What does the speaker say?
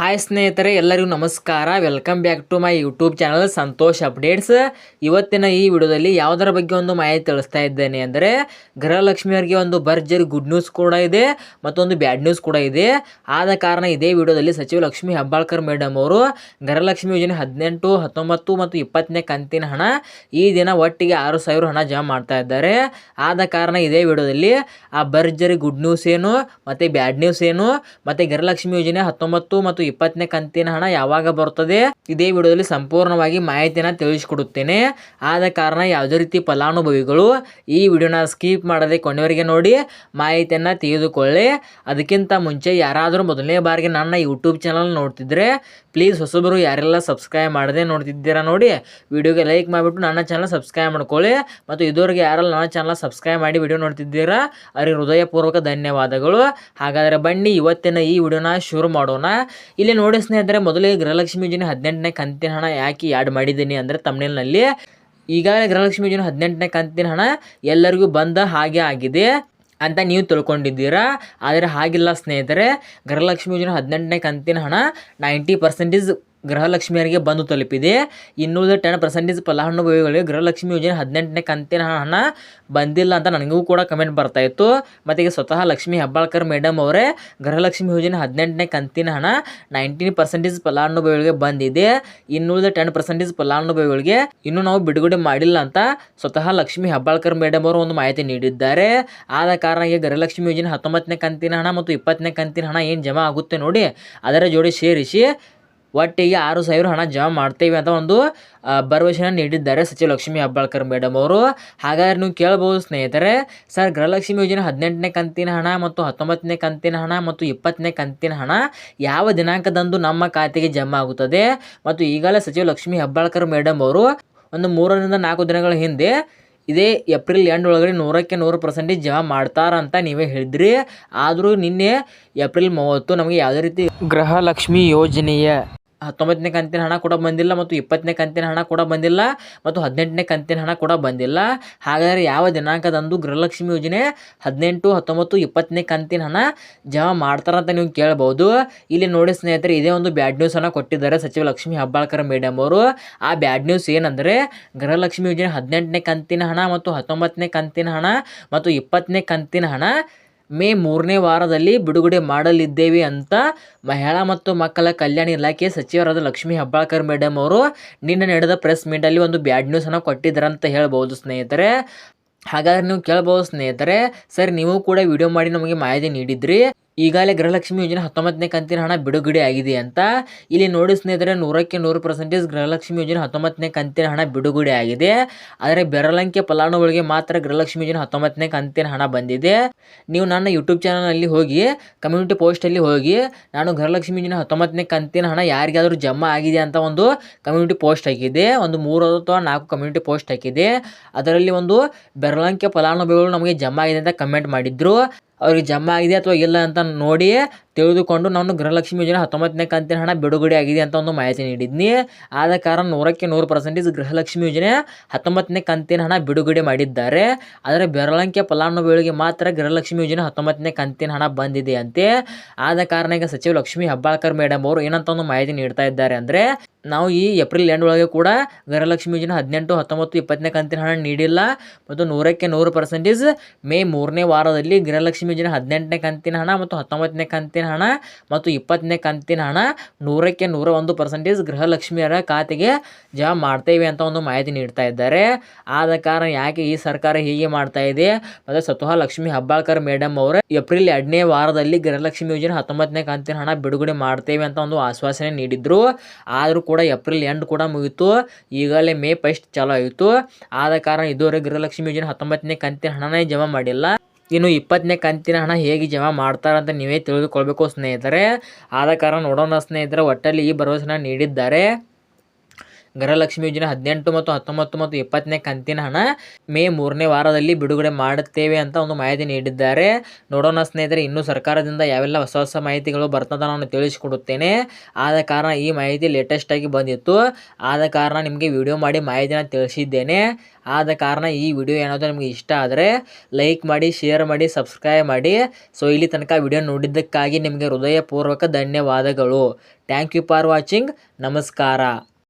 Hi ಸ್ನೇಹಿತರೆ, ಎಲ್ಲರಿಗೂ ನಮಸ್ಕಾರ. Welcome back to my YouTube channel Santosh updates ಇವತ್ತಿನ ಈ ವಿಡಿಯೋದಲ್ಲಿ ಯಾವುದರ ಬಗ್ಗೆ ಒಂದು ಮಾಹಿತಿ ತಿಳಿಸ್ತಾ ಇದ್ದೇನೆ ಅಂದರೆ ಗೃಹಲಕ್ಷ್ಮಿಯವರಿಗೆ ಒಂದು ಭರ್ಜರಿ ಗುಡ್ ನ್ಯೂಸ್ ಕೂಡ ಇದೆ, ಮತ್ತೊಂದು ಬ್ಯಾಡ್ ನ್ಯೂಸ್ ಕೂಡ ಇದೆ. ಆದ ಕಾರಣ ಇದೇ ವಿಡಿಯೋದಲ್ಲಿ ಸಚಿವ ಲಕ್ಷ್ಮಿ ಹೆಬ್ಬಾಳ್ಕರ್ ಮೇಡಮ್ ಅವರು ಗೃಹಲಕ್ಷ್ಮಿ ಯೋಜನೆ ಹದಿನೆಂಟು, ಹತ್ತೊಂಬತ್ತು ಮತ್ತು ಇಪ್ಪತ್ತನೇ ಕಂತಿನ ಹಣ ಈ ದಿನ ಒಟ್ಟಿಗೆ ಆರು ಸಾವಿರ ಹಣ ಜಮಾ ಮಾಡ್ತಾ ಇದ್ದಾರೆ. ಆದ ಕಾರಣ ಇದೇ ವಿಡಿಯೋದಲ್ಲಿ ಆ ಭರ್ಜರಿ ಗುಡ್ ನ್ಯೂಸ್ ಏನು, ಮತ್ತು ಬ್ಯಾಡ್ ನ್ಯೂಸ್ ಏನು, ಮತ್ತು ಗೃಹಲಕ್ಷ್ಮಿ ಯೋಜನೆ ಹತ್ತೊಂಬತ್ತು ಮತ್ತು ಇಪ್ಪತ್ತನೇ ಕಂತಿನ ಹಣ ಯಾವಾಗ ಬರುತ್ತದೆ ಇದೇ ವಿಡಿಯೋದಲ್ಲಿ ಸಂಪೂರ್ಣವಾಗಿ ಮಾಹಿತಿನ ತಿಳಿಸಿಕೊಡುತ್ತೇನೆ. ಆದ ಕಾರಣ ಯಾವುದೇ ರೀತಿ ಫಲಾನುಭವಿಗಳು ಈ ವಿಡಿಯೋನ ಸ್ಕಿಪ್ ಮಾಡದೆ ಕೊನೆಯವರಿಗೆ ನೋಡಿ ಮಾಹಿತಿಯನ್ನು ತೆಗೆದುಕೊಳ್ಳಿ. ಅದಕ್ಕಿಂತ ಮುಂಚೆ ಯಾರಾದರೂ ಮೊದಲನೇ ಬಾರಿಗೆ ನನ್ನ ಯೂಟ್ಯೂಬ್ ಚಾನಲ್ ನೋಡ್ತಿದ್ರೆ ಪ್ಲೀಸ್ ಹೊಸಬರು ಯಾರೆಲ್ಲ ಸಬ್ಸ್ಕ್ರೈಬ್ ಮಾಡದೆ ನೋಡ್ತಿದ್ದೀರಾ ನೋಡಿ, ವಿಡಿಯೋಗೆ ಲೈಕ್ ಮಾಡಿಬಿಟ್ಟು ನನ್ನ ಚಾನಲ್ ಸಬ್ಸ್ಕ್ರೈಬ್ ಮಾಡ್ಕೊಳ್ಳಿ. ಮತ್ತು ಇದುವರೆಗೆ ಯಾರೆಲ್ಲ ನನ್ನ ಚಾನಲ್ ಸಬ್ಸ್ಕ್ರೈಬ್ ಮಾಡಿ ವಿಡಿಯೋ ನೋಡ್ತಿದ್ದೀರಾ, ಅವರಿಗೆ ಹೃದಯಪೂರ್ವಕ ಧನ್ಯವಾದಗಳು. ಹಾಗಾದರೆ ಬನ್ನಿ ಇವತ್ತಿನ ಈ ವಿಡಿಯೋನ ಶುರು ಮಾಡೋಣ. ಇಲ್ಲಿ ನೋಡಿ ಸ್ನೇಹಿತರೆ, ಮೊದಲೇ ಗೃಹಲಕ್ಷ್ಮಿ ಯೋಜನೆ ಹದಿನೆಂಟನೇ ಕಂತಿನ ಹಣ ಯಾಕೆ ಆ್ಯಡ್ ಮಾಡಿದ್ದೀನಿ ಅಂದರೆ ತಮಿಳಿನಲ್ಲಿ ಈಗಾಗಲೇ ಗೃಹಲಕ್ಷ್ಮಿ ಯೋಜನೆ ಹದಿನೆಂಟನೇ ಕಂತಿನ ಹಣ ಎಲ್ಲರಿಗೂ ಬಂದ ಹಾಗೆ ಆಗಿದೆ ಅಂತ ನೀವು ತಿಳ್ಕೊಂಡಿದ್ದೀರಾ? ಆದರೆ ಹಾಗಿಲ್ಲ ಸ್ನೇಹಿತರೆ, ಗೃಹಲಕ್ಷ್ಮಿ ಯೋಜನೆ ಹದಿನೆಂಟನೇ ಕಂತಿನ ಹಣ ನೈಂಟಿ ಪರ್ಸೆಂಟೇಜ್ ಗೃಹಲಕ್ಷ್ಮಿಯರಿಗೆ ಬಂದು ತಲುಪಿದೆ. ಇನ್ನುಳಿದ ಟೆನ್ ಪರ್ಸೆಂಟೇಜ್ ಫಲಾನುಭವಿಗಳಿಗೆ ಗೃಹಲಕ್ಷ್ಮಿ ಯೋಜನೆ ಹದಿನೆಂಟನೇ ಕಂತಿನ ಹಣ ಬಂದಿಲ್ಲ ಅಂತ ನನಗೂ ಕೂಡ ಕಮೆಂಟ್ ಬರ್ತಾ ಇತ್ತು. ಮತ್ತು ಈಗ ಸ್ವತಃ ಲಕ್ಷ್ಮಿ ಹೆಬ್ಬಾಳ್ಕರ್ ಮೇಡಮ್ ಅವರೇ ಗೃಹಲಕ್ಷ್ಮಿ ಯೋಜನೆ ಹದಿನೆಂಟನೇ ಕಂತಿನ ಹಣ ನೈಂಟೀನ್ ಪರ್ಸೆಂಟೇಜ್ ಫಲಾನುಭವಿಗಳಿಗೆ ಬಂದಿದೆ. ಇನ್ನುಳಿದ ಟೆನ್ ಪರ್ಸೆಂಟೇಜ್ ಫಲಾನುಭವಿಗಳಿಗೆ ಇನ್ನೂ ನಾವು ಬಿಡುಗಡೆ ಮಾಡಿಲ್ಲ ಅಂತ ಸ್ವತಃ ಲಕ್ಷ್ಮಿ ಹೆಬ್ಬಾಳ್ಕರ್ ಮೇಡಮ್ ಅವರು ಒಂದು ಮಾಹಿತಿ ನೀಡಿದ್ದಾರೆ. ಆದ ಕಾರಣ ಈಗ ಗೃಹಲಕ್ಷ್ಮಿ ಯೋಜನೆ ಹತ್ತೊಂಬತ್ತನೇ ಕಂತಿನ ಹಣ ಮತ್ತು ಇಪ್ಪತ್ತನೇ ಕಂತಿನ ಹಣ ಏನು ಜಮಾ ಆಗುತ್ತೆ ನೋಡಿ ಅದರ ಜೋಡಿ ಸೇರಿಸಿ ಒಟ್ಟಿಗೆ ಆರು ಸಾವಿರ ಹಣ ಜಮಾ ಮಾಡ್ತೇವೆ ಅಂತ ಒಂದು ಭರವಸೆಯನ್ನು ನೀಡಿದ್ದಾರೆ ಸಚಿವ ಲಕ್ಷ್ಮಿ ಹೆಬ್ಬಾಳ್ಕರ್ ಮೇಡಮ್ ಅವರು. ಹಾಗಾದ್ರೆ ನೀವು ಕೇಳ್ಬೋದು ಸ್ನೇಹಿತರೆ, ಸರ್, ಗೃಹಲಕ್ಷ್ಮಿ ಯೋಜನೆ ಹದಿನೆಂಟನೇ ಕಂತಿನ ಹಣ ಮತ್ತು ಹತ್ತೊಂಬತ್ತನೇ ಕಂತಿನ ಹಣ ಮತ್ತು ಇಪ್ಪತ್ತನೇ ಕಂತಿನ ಹಣ ಯಾವ ದಿನಾಂಕದಂದು ನಮ್ಮ ಖಾತೆಗೆ ಜಮಾ ಆಗುತ್ತದೆ? ಮತ್ತು ಈಗಲೇ ಸಚಿವ ಲಕ್ಷ್ಮಿ ಹೆಬ್ಬಾಳ್ಕರ್ ಮೇಡಮ್ ಅವರು ಒಂದು ಮೂರರಿಂದ ನಾಲ್ಕು ದಿನಗಳ ಹಿಂದೆ ಇದೇ ಏಪ್ರಿಲ್ ಎಂಡ್ ಒಳಗಡೆ ನೂರಕ್ಕೆ ನೂರು ಪರ್ಸೆಂಟೇಜ್ ಜಮಾ ಮಾಡ್ತಾರಂತ ನೀವೇ ಹೇಳಿದ್ರಿ. ಆದರೂ ನಿನ್ನೆ ಏಪ್ರಿಲ್ ಮೂವತ್ತು ನಮಗೆ ಯಾವುದೇ ರೀತಿ ಗೃಹಲಕ್ಷ್ಮಿ ಯೋಜನೆಯ ಹತ್ತೊಂಬತ್ತನೇ ಕಂತಿನ ಹಣ ಕೂಡ ಬಂದಿಲ್ಲ ಮತ್ತು ಇಪ್ಪತ್ತನೇ ಕಂತಿನ ಹಣ ಕೂಡ ಬಂದಿಲ್ಲ ಮತ್ತು ಹದಿನೆಂಟನೇ ಕಂತಿನ ಹಣ ಕೂಡ ಬಂದಿಲ್ಲ. ಹಾಗಾದರೆ ಯಾವ ದಿನಾಂಕದಂದು ಗೃಹಲಕ್ಷ್ಮಿ ಯೋಜನೆ ಹದಿನೆಂಟು, ಹತ್ತೊಂಬತ್ತು, ಇಪ್ಪತ್ತನೇ ಕಂತಿನ ಹಣ ಜಮಾ ಮಾಡ್ತಾರಂತ ನೀವು ಕೇಳ್ಬೋದು. ಇಲ್ಲಿ ನೋಡಿ ಸ್ನೇಹಿತರೆ, ಇದೇ ಒಂದು ಬ್ಯಾಡ್ ನ್ಯೂಸನ್ನು ಕೊಟ್ಟಿದ್ದಾರೆ ಸಚಿವ ಲಕ್ಷ್ಮಿ ಹೆಬ್ಬಾಳ್ಕರ್ ಮೇಡಮ್ ಅವರು. ಆ ಬ್ಯಾಡ್ ನ್ಯೂಸ್ ಏನಂದರೆ ಗೃಹಲಕ್ಷ್ಮಿ ಯೋಜನೆ ಹದಿನೆಂಟನೇ ಕಂತಿನ ಹಣ ಮತ್ತು ಹತ್ತೊಂಬತ್ತನೇ ಕಂತಿನ ಹಣ ಮತ್ತು ಇಪ್ಪತ್ತನೇ ಕಂತಿನ ಹಣ ಮೇ ಮೂರನೇ ವಾರದಲ್ಲಿ ಬಿಡುಗಡೆ ಮಾಡಲಿದ್ದೇವೆ ಅಂತ ಮಹಿಳಾ ಮತ್ತು ಮಕ್ಕಳ ಕಲ್ಯಾಣ ಇಲಾಖೆ ಸಚಿವರಾದ ಲಕ್ಷ್ಮೀ ಹೆಬ್ಬಾಳ್ಕರ್ ಮೇಡಮ್ ಅವರು ನಿನ್ನೆ ನಡೆದ ಪ್ರೆಸ್ ಮೀಟಲ್ಲಿ ಒಂದು ಬ್ಯಾಡ್ ನ್ಯೂಸನ್ನು ಕೊಟ್ಟಿದ್ದಾರೆ ಅಂತ ಹೇಳ್ಬೋದು ಸ್ನೇಹಿತರೆ. ಹಾಗಾದ್ರೆ ನೀವು ಕೇಳ್ಬೋದು ಸ್ನೇಹಿತರೆ, ಸರ್, ನೀವು ಕೂಡ ವಿಡಿಯೋ ಮಾಡಿ ನಮಗೆ ಮಾಹಿತಿ ನೀಡಿದ್ರಿ. ಈಗಾಗಲೇ ಗೃಹಲಕ್ಷ್ಮಿ ಯೋಜನೆ ಹತ್ತೊಂಬತ್ತನೇ ಕಂತಿನ ಹಣ ಬಿಡುಗಡೆ ಆಗಿದೆ ಅಂತ. ಇಲ್ಲಿ ನೋಡಿ ಸ್ನೇಹಿತರೆ ನೂರಕ್ಕೆ ನೂರು ಪರ್ಸೆಂಟೇಜ್ ಗೃಹಲಕ್ಷ್ಮಿ ಯೋಜನೆ ಹತ್ತೊಂಬತ್ತನೇ ಕಂತಿನ ಹಣ ಬಿಡುಗಡೆ ಆಗಿದೆ. ಆದರೆ ಬೆರಳಂಕೆ ಫಲಾನುಭವಿಗಳಿಗೆ ಮಾತ್ರ ಗೃಹಲಕ್ಷ್ಮಿ ಯೋಜನೆ ಹತ್ತೊಂಬತ್ತನೇ ಕಂತಿನ ಹಣ ಬಂದಿದೆ. ನೀವು ನನ್ನ ಯೂಟ್ಯೂಬ್ ಚಾನಲಲ್ಲಿ ಹೋಗಿ ಕಮ್ಯುನಿಟಿ ಪೋಸ್ಟಲ್ಲಿ ಹೋಗಿ, ನಾನು ಗೃಹಲಕ್ಷ್ಮಿ ಯೋಜನೆ ಹತ್ತೊಂಬತ್ತನೇ ಕಂತಿನ ಹಣ ಯಾರಿಗಾದರೂ ಜಮಾ ಆಗಿದೆ ಅಂತ ಒಂದು ಕಮ್ಯುನಿಟಿ ಪೋಸ್ಟ್ ಹಾಕಿದೆ. ಒಂದು ಮೂರು ಅಥವಾ ನಾಲ್ಕು ಕಮ್ಯುನಿಟಿ ಪೋಸ್ಟ್ ಹಾಕಿದೆ. ಅದರಲ್ಲಿ ಒಂದು ಬೆರಳಂಕೆ ಫಲಾನುಭವಿಗಳು ನಮಗೆ ಜಮಾ ಆಗಿದೆ ಅಂತ ಕಮೆಂಟ್ ಮಾಡಿದ್ರು. ಅವ್ರಿಗೆ ಜಮಾ ಆಗಿದೆ ಅಥವಾ ಇಲ್ಲ ಅಂತ ನೋಡಿ ತಿಳಿದುಕೊಂಡು ನಾನು ಗೃಹಲಕ್ಷ್ಮಿ ಯೋಜನೆ ಹತ್ತೊಂಬತ್ತನೇ ಕಂತಿನ ಹಣ ಬಿಡುಗಡೆ ಆಗಿದೆ ಅಂತ ಒಂದು ಮಾಹಿತಿ ನೀಡಿದ್ನಿ. ಆದ ಕಾರಣ ನೂರಕ್ಕೆ ನೂರು ಪರ್ಸೆಂಟೇಜ್ ಗೃಹಲಕ್ಷ್ಮಿ ಯೋಜನೆ ಹತ್ತೊಂಬತ್ತನೇ ಕಂತಿನ ಹಣ ಬಿಡುಗಡೆ ಮಾಡಿದ್ದಾರೆ. ಆದರೆ ಬೆರಳಂಕೆ ಫಲಾನುಭವಿಗಳಿಗೆ ಮಾತ್ರ ಗೃಹಲಕ್ಷ್ಮಿ ಯೋಜನೆ ಹತ್ತೊಂಬತ್ತನೇ ಕಂತಿನ ಹಣ ಬಂದಿದೆ ಅಂತೆ. ಆದ ಕಾರಣ ಈಗ ಸಚಿವ ಲಕ್ಷ್ಮಿ ಹೆಬ್ಬಾಳ್ಕರ್ ಮೇಡಮ್ ಅವರು ಏನಂತ ಒಂದು ಮಾಹಿತಿ ನೀಡ್ತಾ ಇದ್ದಾರೆ ಅಂದರೆ, ನಾವು ಈ ಏಪ್ರಿಲ್ ಎಂಡ್ ಒಳಗೆ ಕೂಡ ಗೃಹಲಕ್ಷ್ಮಿ ಯೋಜನೆ ಹದಿನೆಂಟು, ಹತ್ತೊಂಬತ್ತು, ಇಪ್ಪತ್ತನೇ ಕಂತಿನ ಹಣ ನೀಡಿಲ್ಲ. ಮತ್ತು ನೂರಕ್ಕೆ ನೂರು ಪರ್ಸೆಂಟೇಜ್ ಮೇ ಮೂರನೇ ವಾರದಲ್ಲಿ ಗೃಹಲಕ್ಷ್ಮಿ ಯೋಜನೆ ಹದಿನೆಂಟನೇ ಕಂತಿನ ಹಣ ಮತ್ತು ಹತ್ತೊಂಬತ್ತನೇ ಕಂತಿನ ಹಣ ಮತ್ತು ಇಪ್ಪತ್ತನೇ ಕಂತಿನ ಹಣ ನೂರಕ್ಕೆ ನೂರ ಒಂದು ಪರ್ಸೆಂಟೇಜ್ ಗೃಹಲಕ್ಷ್ಮಿಯರ ಖಾತೆಗೆ ಜಮಾ ಮಾಡ್ತೇವೆ ಅಂತ ಒಂದು ಮಾಹಿತಿ ನೀಡ್ತಾ ಇದ್ದಾರೆ. ಆದ ಕಾರಣ ಯಾಕೆ ಈ ಸರ್ಕಾರ ಹೀಗೆ ಮಾಡ್ತಾ ಇದೆ? ಮತ್ತು ಸ್ವತಃ ಲಕ್ಷ್ಮಿ ಹಬ್ಬಾಳ್ಕರ್ ಮೇಡಮ್ ಅವರು, ಏಪ್ರಿಲ್ ಎರಡನೇ ವಾರದಲ್ಲಿ ಗೃಹಲಕ್ಷ್ಮಿ ಯೋಜನೆ ಹತ್ತೊಂಬತ್ತನೇ ಕಂತಿನ ಹಣ ಬಿಡುಗಡೆ ಮಾಡ್ತೇವೆ ಅಂತ ಒಂದು ಆಶ್ವಾಸನೆ ನೀಡಿದ್ರು. ಆದರೂ ಕೂಡ ಏಪ್ರಿಲ್ ಎಂಡ್ ಕೂಡ ಮುಗಿತು ಈಗಲೇ ಮೇ ಫಸ್ಟ್ ಚಾಲೂ ಆಯಿತು. ಆದ ಕಾರಣ ಇದುವರೆಗೆ ಗೃಹಲಕ್ಷ್ಮಿ ಯೋಜನೆ ಹತ್ತೊಂಬತ್ತನೇ ಕಂತಿನ ಹಣನೇ ಜಮಾ ಮಾಡಿಲ್ಲ. ಇನ್ನು ಇಪ್ಪತ್ತನೇ ಕಂತಿನ ಹಣ ಹೇಗೆ ಜಮಾ ಮಾಡ್ತಾರಂತ ನೀವೇ ತಿಳಿದುಕೊಳ್ಬೇಕು ಸ್ನೇಹಿತರೆ. ಆದ ಕಾರಣ ನೋಡೋಣ ಸ್ನೇಹಿತರೆ, ಒಟ್ಟಲ್ಲಿ ಈ ಭರವಸೆನ ನೀಡಿದ್ದಾರೆ. ಗೃಹಲಕ್ಷ್ಮಿ ಯೋಜನೆ ಹದಿನೆಂಟು ಮತ್ತು ಹತ್ತೊಂಬತ್ತು ಮತ್ತು ಇಪ್ಪತ್ತನೇ ಕಂತಿನ ಹಣ ಮೇ ಮೂರನೇ ವಾರದಲ್ಲಿ ಬಿಡುಗಡೆ ಮಾಡುತ್ತೇವೆ ಅಂತ ಒಂದು ಮಾಹಿತಿ ನೀಡಿದ್ದಾರೆ. ನೋಡೋಣ ಸ್ನೇಹಿತರೆ, ಇನ್ನೂ ಸರ್ಕಾರದಿಂದ ಯಾವೆಲ್ಲ ಹೊಸ ಹೊಸ ಮಾಹಿತಿಗಳು ಬರ್ತದ ನಾನು ತಿಳಿಸಿಕೊಡುತ್ತೇನೆ. ಆದ ಕಾರಣ ಈ ಮಾಹಿತಿ ಲೇಟೆಸ್ಟ್ ಆಗಿ ಬಂದಿತ್ತು. ಆದ ಕಾರಣ ನಿಮಗೆ ವಿಡಿಯೋ ಮಾಡಿ ಮಾಹಿತಿನ ತಿಳಿಸಿದ್ದೇನೆ. ಆದ ಕಾರಣ ಈ ವಿಡಿಯೋ ಏನಾದರೂ ನಿಮಗೆ ಇಷ್ಟ ಆದರೆ ಲೈಕ್ ಮಾಡಿ ಶೇರ್ ಮಾಡಿ ಸಬ್ಸ್ಕ್ರೈಬ್ ಮಾಡಿ. ಸೊ ಇಲ್ಲಿ ತನಕ ವಿಡಿಯೋ ನೋಡಿದ್ದಕ್ಕಾಗಿ ನಿಮಗೆ ಹೃದಯಪೂರ್ವಕ ಧನ್ಯವಾದಗಳು. ಥ್ಯಾಂಕ್ ಯು ಫಾರ್ ವಾಚಿಂಗ್ ನಮಸ್ಕಾರ.